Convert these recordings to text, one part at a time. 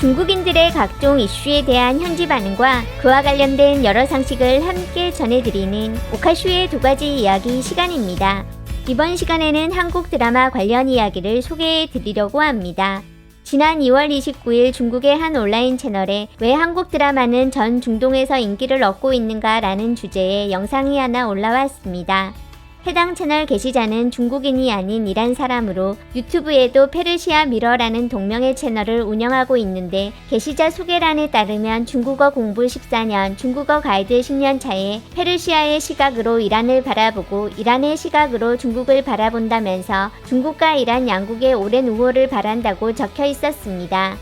중국인들의 각종 이슈에 대한 현지 반응과 그와 관련된 여러 상식을 함께 전해드리는 오카슈의 두 가지 이야기 시간입니다. 이번 시간에는 한국 드라마 관련 이야기를 소개해 드리려고 합니다. 지난 2월 29일 중국의 한 온라인 채널에 왜 한국 드라마는 전 중동에서 인기를 얻고 있는가 라는 주제의 영상이 하나 올라왔습니다. 해당 채널 게시자는 중국인이 아닌 이란 사람으로 유튜브에도 페르시아 미러라는 동명의 채널을 운영하고 있는데 게시자 소개란에 따르면 중국어 공부 14년, 중국어 가이드 10년 차에 페르시아의 시각으로 이란을 바라보고 이란의 시각으로 중국을 바라본다면서 중국과 이란 양국의 오랜 우호를 바란다고 적혀 있었습니다.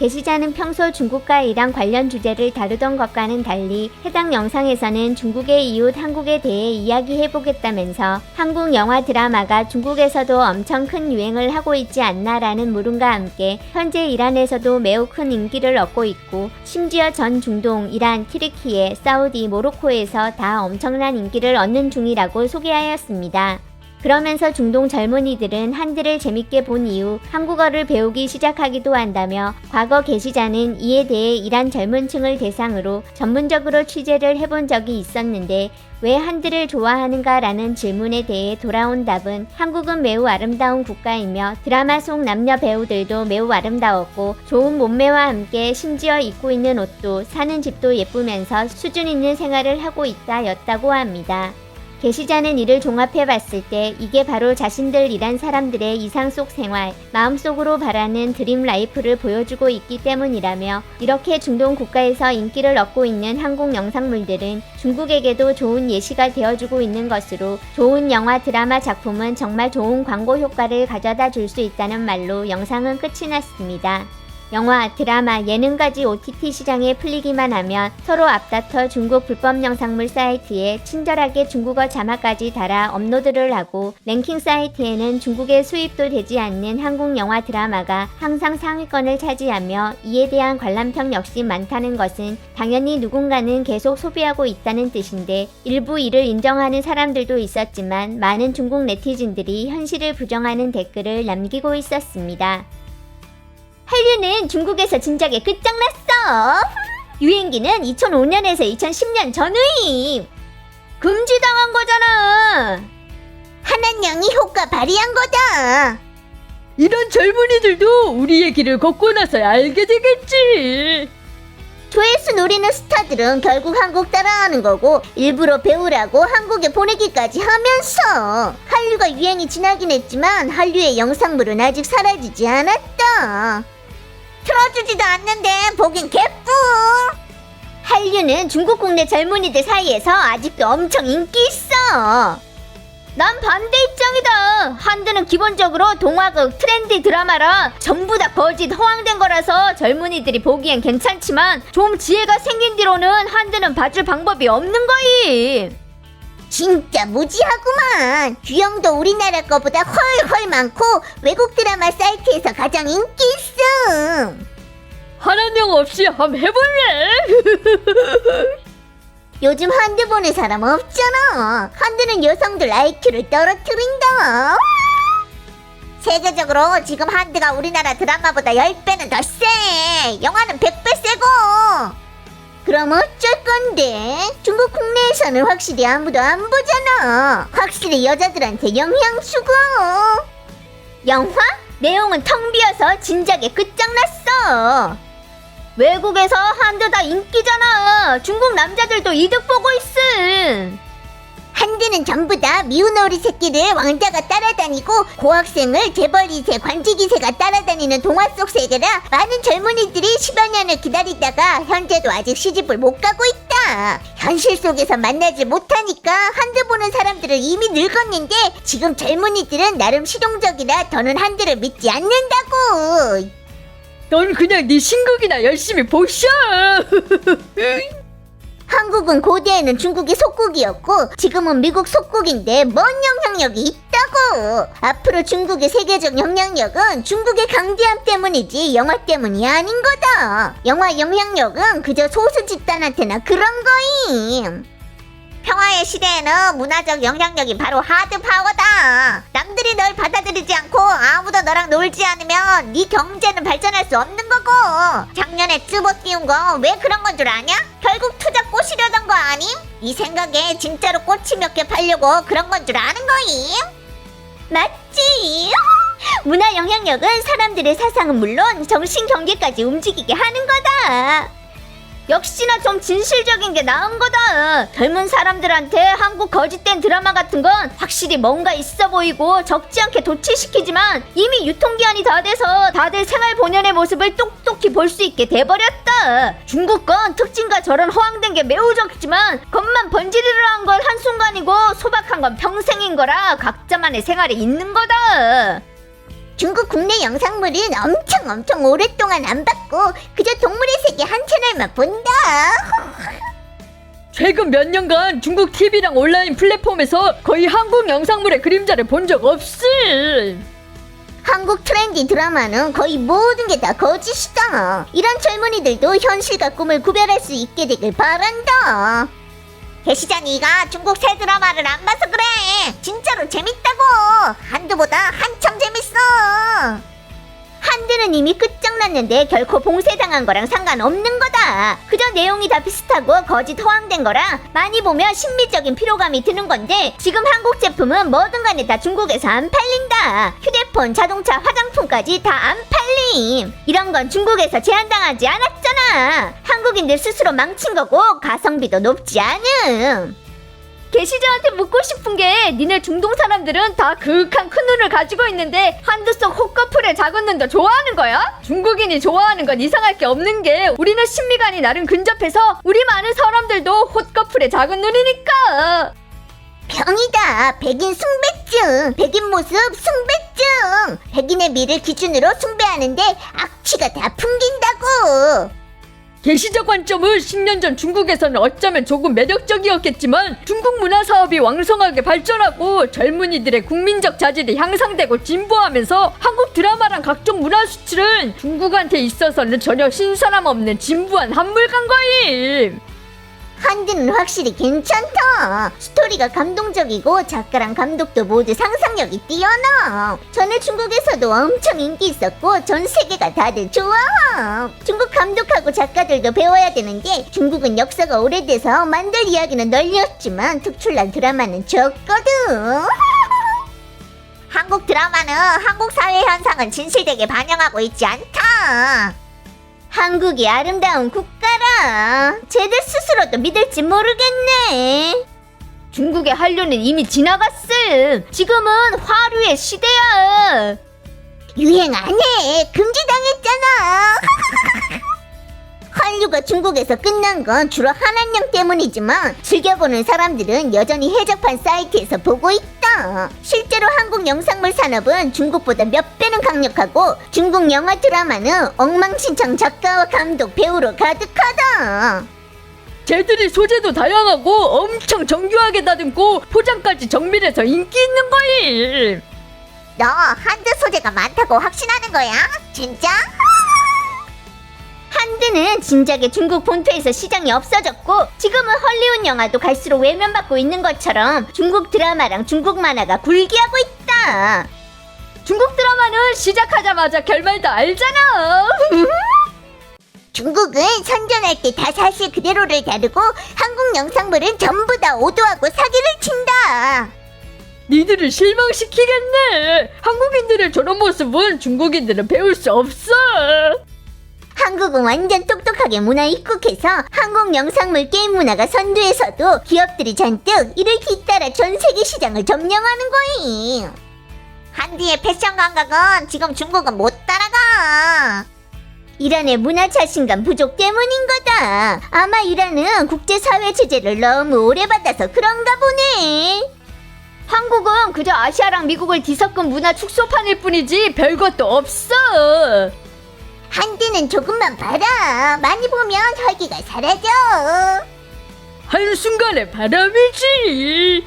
게시자는 평소 중국과 이란 관련 주제를 다루던 것과는 달리 해당 영상에서는 중국의 이웃 한국에 대해 이야기해보겠다면서 한국 영화 드라마가 중국에서도 엄청 큰 유행을 하고 있지 않나라는 물음과 함께 현재 이란에서도 매우 큰 인기를 얻고 있고 심지어 전 중동, 이란, 튀르키예, 사우디, 모로코에서 다 엄청난 인기를 얻는 중이라고 소개하였습니다. 그러면서 중동 젊은이들은 한글을 재밌게 본 이후 한국어를 배우기 시작하기도 한다며 과거 게시자는 이에 대해 이란 젊은 층을 대상으로 전문적으로 취재를 해본 적이 있었는데 왜 한글을 좋아하는가라는 질문에 대해 돌아온 답은 한국은 매우 아름다운 국가이며 드라마 속 남녀 배우들도 매우 아름다웠고 좋은 몸매와 함께 심지어 입고 있는 옷도 사는 집도 예쁘면서 수준 있는 생활을 하고 있다 였다고 합니다. 게시자는 이를 종합해 봤을 때 이게 바로 자신들 이란 사람들의 이상 속 생활, 마음속으로 바라는 드림 라이프를 보여주고 있기 때문이라며 이렇게 중동 국가에서 인기를 얻고 있는 한국 영상물들은 중국에게도 좋은 예시가 되어주고 있는 것으로 좋은 영화 드라마 작품은 정말 좋은 광고 효과를 가져다 줄 수 있다는 말로 영상은 끝이 났습니다. 영화, 드라마, 예능까지 OTT 시장에 풀리기만 하면 서로 앞다퉈 중국 불법 영상물 사이트에 친절하게 중국어 자막까지 달아 업로드를 하고 랭킹 사이트에는 중국의 수입도 되지 않는 한국 영화 드라마가 항상 상위권을 차지하며 이에 대한 관람평 역시 많다는 것은 당연히 누군가는 계속 소비하고 있다는 뜻인데 일부 이를 인정하는 사람들도 있었지만 많은 중국 네티즌들이 현실을 부정하는 댓글을 남기고 있었습니다. 한류는 중국에서 진작에 끝장났어. 유행기는 2005년에서 2010년 전후임. 금지당한 거잖아. 한한령이 효과 발휘한 거다. 이런 젊은이들도 우리의 길을 걷고 나서야 알게 되겠지. 조회수 노리는 스타들은 결국 한국 따라하는 거고 일부러 배우라고 한국에 보내기까지 하면서 한류가 유행이 지나긴 했지만 한류의 영상물은 아직 사라지지 않았다. 틀어주지도 않는데 보긴 개뿔. 한류는 중국 국내 젊은이들 사이에서 아직도 엄청 인기 있어. 난 반대 입장이다. 한드는 기본적으로 동화극, 트렌디 드라마라 전부 다 거짓 허황된 거라서 젊은이들이 보기엔 괜찮지만 좀 지혜가 생긴 뒤로는 한드는 봐줄 방법이 없는 거임. 진짜 무지하구만. 규형도 우리나라 거보다 훨훨 많고 외국 드라마 사이트에서 가장 인기. 하나님 없이 한번 해볼래? 요즘 한드 보는 사람 없잖아. 한드는 여성들 IQ를 떨어뜨린다. 세계적으로 지금 한드가 우리나라 드라마보다 10배는 더 세. 영화는 100배 세고. 그럼 어쩔 건데? 중국 국내에서는 확실히 아무도 안 보잖아. 확실히 여자들한테 영향 주고. 영화? 내용은 텅 비어서 진작에 끝장났어. 외국에서 한드 다 인기잖아. 중국 남자들도 이득 보고 있음. 한드는 전부 다 미운 어리 새끼를 왕자가 따라다니고 고학생을 재벌 2세 관직 2세가 따라다니는 동화 속 세계라 많은 젊은이들이 10여 년을 기다리다가 현재도 아직 시집을 못 가고 있다. 현실 속에서 만나지 못하니까 한드 보는 사람들은 이미 늙었는데 지금 젊은이들은 나름 실용적이라 더는 한드를 믿지 않는다고. 넌 그냥 네 신곡이나 열심히 보셔. 한국은 고대에는 중국의 속국이었고 지금은 미국 속국인데 뭔 영향력이 있다고. 앞으로 중국의 세계적 영향력은 중국의 강대함 때문이지 영화 때문이 아닌 거다. 영화 영향력은 그저 소수 집단한테나 그런 거임 평화의 시대에는 문화적 영향력이 바로 하드 파워다 남들이 널 받아들이지 않고 아무도 너랑 놀지 않으면 네 경제는 발전할 수 없는 거라고. 작년에 쯔보 띄운 거 왜 그런 건 줄 아냐? 결국 투자 꼬시려던 거 아님? 네 생각에 진짜로 꼬치 몇 개 팔려고 그런 건 줄 아는 거임? 맞지? 문화 영향력은 사람들의 사상은 물론 정신 경계까지 움직이게 하는 거다. 역시나 좀 진실적인 게 나은 거다. 젊은 사람들한테 한국 거짓된 드라마 같은 건 확실히 뭔가 있어 보이고 적지 않게 도취시키지만 이미 유통기한이 다 돼서 다들 생활 본연의 모습을 똑똑히 볼 수 있게 돼버렸다. 중국 건 특징과 저런 허황된 게 매우 적지만 겉만 번지르르 한건 한순간이고 소박한 건 평생인 거라 각자만의 생활이 있는 거다. 중국 국내 영상물은 엄청 엄청 오랫동안 안 봤고 그저 동물의 세계 한 채널만 본다. 최근 몇 년간 중국 TV랑 온라인 플랫폼에서 거의 한국 영상물의 그림자를 본 적 없음. 한국 트렌디 드라마는 거의 모든 게 다 거짓이다. 이런 젊은이들도 현실과 꿈을 구별할 수 있게 되길 바란다. 네가 중국 새 드라마를 안 봐서 그래. 진짜로 재밌다고. 한두보다 한참 재밌어. 한드는 이미 끝장났는데 결코 봉쇄당한 거랑 상관없는 거다. 그저 내용이 다 비슷하고 거짓 허황된 거라 많이 보면 심미적인 피로감이 드는 건데 지금 한국 제품은 뭐든 간에 다 중국에서 안 팔린다. 휴대폰, 자동차, 화장품까지 다 안 팔림. 이런 건 중국에서 제한당하지 않았잖아. 한국인들 스스로 망친 거고 가성비도 높지 않음. 게시자한테 묻고 싶은 게 니네 중동 사람들은 다 그윽한 큰 눈을 가지고 있는데 한두 석 호커플의 작은 눈도 좋아하는 거야? 중국인이 좋아하는 건 이상할 게 없는 게 우리는 신미간이 나름 근접해서 우리 많은 사람들도 호커플의 작은 눈이니까 병이다. 백인 숭배증. 백인 모습 숭배증. 백인의 미를 기준으로 숭배하는데 악취가 다 풍긴다고. 게시자 관점은 10년 전 중국에서는 어쩌면 조금 매력적이었겠지만 중국 문화 사업이 왕성하게 발전하고 젊은이들의 국민적 자질이 향상되고 진보하면서 한국 드라마랑 각종 문화 수출은 중국한테 있어서는 전혀 신선함 없는 진부한 한물간 거임. 한드는 확실히 괜찮다. 스토리가 감동적이고 작가랑 감독도 모두 상상력이 뛰어나. 전에 중국에서도 엄청 인기 있었고 전 세계가 다들 좋아. 중국 감독하고 작가들도 배워야 되는데 중국은 역사가 오래돼서 만들 이야기는 널렸지만 특출난 드라마는 적거든. 한국 드라마는 한국 사회 현상은 진실되게 반영하고 있지 않다. 한국이 아름다운 국가라. 쟤들 스스로도 믿을지 모르겠네. 중국의 한류는 이미 지나갔음. 지금은 화류의 시대야. 유행 안 해. 금지당 한류가 중국에서 끝난 건 주로 한한령 때문이지만 즐겨보는 사람들은 여전히 해적판 사이트에서 보고 있다. 실제로 한국 영상물 산업은 중국보다 몇 배는 강력하고 중국 영화 드라마는 엉망진창 작가와 감독, 배우로 가득하다. 쟤들이 소재도 다양하고 엄청 정교하게 다듬고 포장까지 정밀해서 인기 있는 거임. 너 한드 소재가 많다고 확신하는 거야? 진짜? 한드는 진작에 중국 본토에서 시장이 없어졌고 지금은 헐리우드 영화도 갈수록 외면받고 있는 것처럼 중국 드라마랑 중국 만화가 굴기하고 있다. 중국 드라마는 시작하자마자 결말 다 알잖아. 중국은 선전할 때 다 사실 그대로를 다루고 한국 영상물은 전부 다 오도하고 사기를 친다. 니들을 실망시키겠네. 한국인들의 저런 모습은 중국인들은 배울 수 없어. 한국은 완전 똑똑하게 문화 입국해서 한국 영상물 게임 문화가 선두에서도 기업들이 잔뜩 이를 뒤따라 전 세계 시장을 점령하는 거임. 한디의 패션 감각은 지금 중국은 못 따라가. 이란의 문화 자신감 부족 때문인 거다. 아마 이란은 국제사회 제재를 너무 오래 받아서 그런가 보네. 한국은 그저 아시아랑 미국을 뒤섞은 문화 축소판일 뿐이지 별것도 없어. 한디는 조금만 봐라. 많이 보면 혈기가 사라져. 한순간에 바람이지.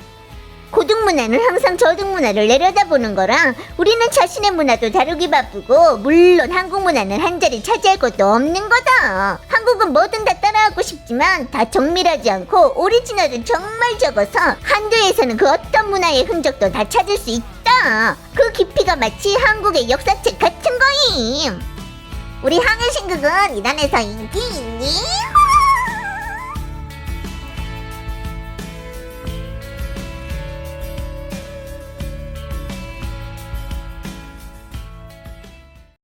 고등 문화는 항상 저등 문화를 내려다보는 거라 우리는 자신의 문화도 다루기 바쁘고 물론 한국 문화는 한 자리 차지할 것도 없는 거다. 한국은 뭐든 다 따라하고 싶지만 다 정밀하지 않고 오리지널은 정말 적어서 한도에서는 그 어떤 문화의 흔적도 다 찾을 수 있다. 그 깊이가 마치 한국의 역사책 같은 거임. 우리 항해신극은 이란에서 인기 있니?